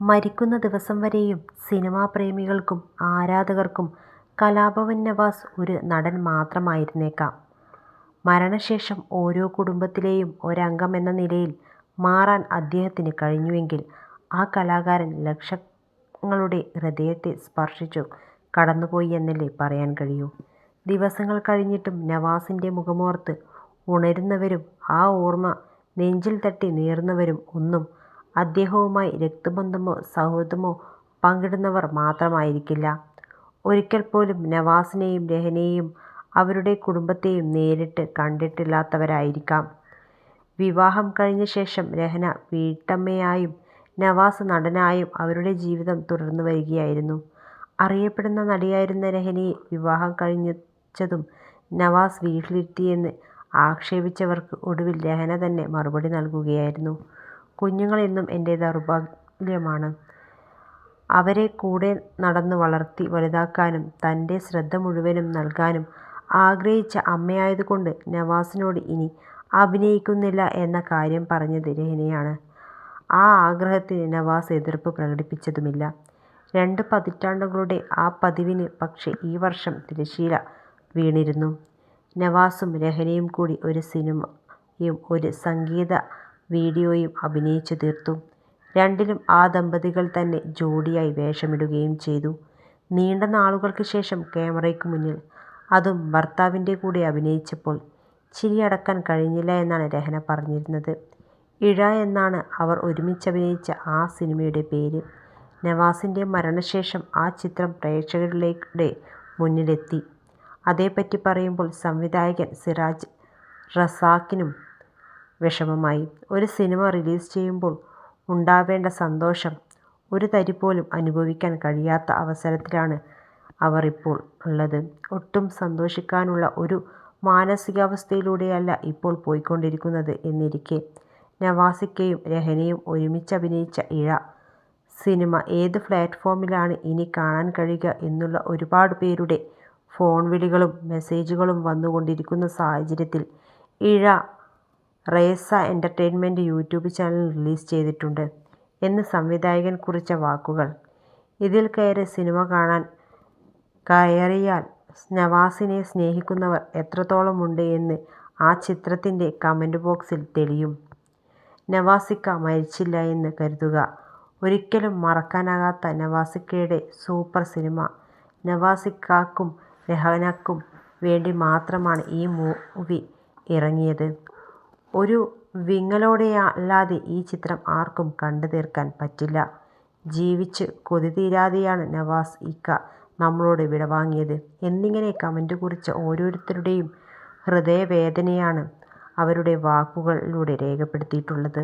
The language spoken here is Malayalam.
മരിക്കുന്ന ദിവസം വരെയും സിനിമാ പ്രേമികൾക്കും ആരാധകർക്കും കലാഭവൻ നവാസ് ഒരു നടൻ മാത്രമായിരുന്നേക്കാം. മരണശേഷം ഓരോ കുടുംബത്തിലെയും ഒരംഗം എന്ന നിലയിൽ മാറാൻ അദ്ദേഹത്തിന് കഴിഞ്ഞുവെങ്കിൽ ആ കലാകാരൻ ലക്ഷങ്ങളുടെ ഹൃദയത്തെ സ്പർശിച്ചു കടന്നുപോയി എന്നല്ലേ പറയാൻ കഴിയൂ. ദിവസങ്ങൾ കഴിഞ്ഞിട്ടും നവാസിന്റെ മുഖമോർത്ത് ഉണരുന്നവരും ആ ഓർമ്മ നെഞ്ചിൽ തട്ടി നീറുന്നവരും ഒന്നും അദ്ദേഹവുമായി രക്തബന്ധമോ സൗഹൃദമോ പങ്കിടുന്നവർ മാത്രമായിരിക്കില്ല. ഒരിക്കൽ പോലും നവാസിനെയും രഹനയെയും അവരുടെ കുടുംബത്തെയും നേരിട്ട് കണ്ടിട്ടില്ലാത്തവരായിരിക്കാം. വിവാഹം കഴിഞ്ഞ ശേഷം രഹന വീട്ടമ്മയായും നവാസ് നടനായും അവരുടെ ജീവിതം തുടർന്നു വരികയായിരുന്നു അറിയപ്പെടുന്ന നടിയായിരുന്ന രഹനയെ വിവാഹം കഴിഞ്ഞതും നവാസ് വീട്ടിലിരുത്തിയെന്ന് ആക്ഷേപിച്ചവർക്ക് ഒടുവിൽ രഹന തന്നെ മറുപടി നൽകുകയായിരുന്നു. കുഞ്ഞുങ്ങൾ എന്നും എന്റെ ദൗർഭാഗ്യമാണ് അവരെ കൂടെ നടന്ന് വളർത്തി വലുതാക്കാനും തന്റെ ശ്രദ്ധ മുഴുവനും നൽകാനും ആഗ്രഹിച്ച അമ്മയായതുകൊണ്ട് നവാസിനോട് ഇനി അഭിനയിക്കുന്നില്ല എന്ന കാര്യം പറഞ്ഞത് രഹ്നയാണ്. ആ ആഗ്രഹത്തിന് നവാസ് എതിർപ്പ് പ്രകടിപ്പിച്ചതുമില്ല. രണ്ട് പതിറ്റാണ്ടുകളുടെ ആ പതിവിന് പക്ഷേ ഈ വർഷം തിരശീല വീണിരുന്നു. നവാസും രഹനയും കൂടി ഒരു സിനിമയും ഒരു സംഗീത വീഡിയോയും അഭിനയിച്ചു തീർത്തു. രണ്ടിലും ആ ദമ്പതികൾ തന്നെ ജോഡിയായി വേഷമിടുകയും ചെയ്തു. നീണ്ട നാളുകൾക്ക് ശേഷം ക്യാമറയ്ക്ക് മുന്നിൽ, അതും ഭർത്താവിന്റെ കൂടെ അഭിനയിച്ചപ്പോൾ ചിരിയടക്കാൻ കഴിഞ്ഞില്ല എന്നാണ് രഹന പറഞ്ഞിരുന്നത്. ഇഴ എന്നാണ് അവർ ഒരുമിച്ച് അഭിനയിച്ച ആ സിനിമയുടെ പേര്. നവാസിന്റെ മരണശേഷം ആ ചിത്രം പ്രേക്ഷകരുടെ മുന്നിലെത്തി. അതേപ്പറ്റി പറയുമ്പോൾ സംവിധായകൻ സിറാജ് റസാക്കിനും വിഷമമായി. ഒരു സിനിമ റിലീസ് ചെയ്യുമ്പോൾ ഉണ്ടാവേണ്ട സന്തോഷം ഒരു തരി പോലും അനുഭവിക്കാൻ കഴിയാത്ത അവസരത്തിലാണ് അവർ ഇപ്പോൾ ഉള്ളത്. ഒട്ടും സന്തോഷിക്കാനുള്ള ഒരു മാനസികാവസ്ഥയിലൂടെയല്ല ഇപ്പോൾ പോയിക്കൊണ്ടിരിക്കുന്നത് എന്നിരിക്കെ നവാസിക്കയും രഹനയും ഒരുമിച്ച് അഭിനയിച്ച ഇഴ സിനിമ ഏത് പ്ലാറ്റ്ഫോമിലാണ് ഇനി കാണാൻ കഴിയുക എന്നുള്ള ഒരുപാട് പേരുടെ ഫോൺ വിളികളും മെസ്സേജുകളും വന്നുകൊണ്ടിരിക്കുന്ന സാഹചര്യത്തിൽ ഇഴ റേസ എന്റർടൈൻമെന്റ് യൂട്യൂബ് ചാനൽ റിലീസ് ചെയ്തിട്ടുണ്ട് എന്ന് സംവിധായകൻ കുറിച്ച വാക്കുകൾ. ഇതിൽ കയറി സിനിമ കാണാൻ കയറിയാൽ നവാസിനെ സ്നേഹിക്കുന്നവർ എത്രത്തോളമുണ്ട് എന്ന് ആ ചിത്രത്തിന്റെ കമന്റ് ബോക്സിൽ തെളിയും. നവാസിക്ക മരിച്ചില്ല എന്ന് കരുതുക. ഒരിക്കലും മറക്കാനാകാത്ത നവാസിക്കയുടെ സൂപ്പർ സിനിമ. നവാസിക്കാക്കും രഹനക്കും വേണ്ടി മാത്രമാണ് ഈ മൂവി ഇറങ്ങിയത്. ഒരു വിങ്ങലോടെയല്ലാതെ ഈ ചിത്രം ആർക്കും കണ്ടു തീർക്കാൻ പറ്റില്ല. ജീവിച്ച് കൊതി തീരാതെയാണ് നവാസ് ഇക്ക നമ്മളോട് വിടവാങ്ങിയത് എന്നിങ്ങനെ കമന്റ് കുറിച്ച ഓരോരുത്തരുടെയും ഹൃദയവേദനയാണ് അവരുടെ വാക്കുകളിലൂടെ രേഖപ്പെടുത്തിയിട്ടുള്ളത്.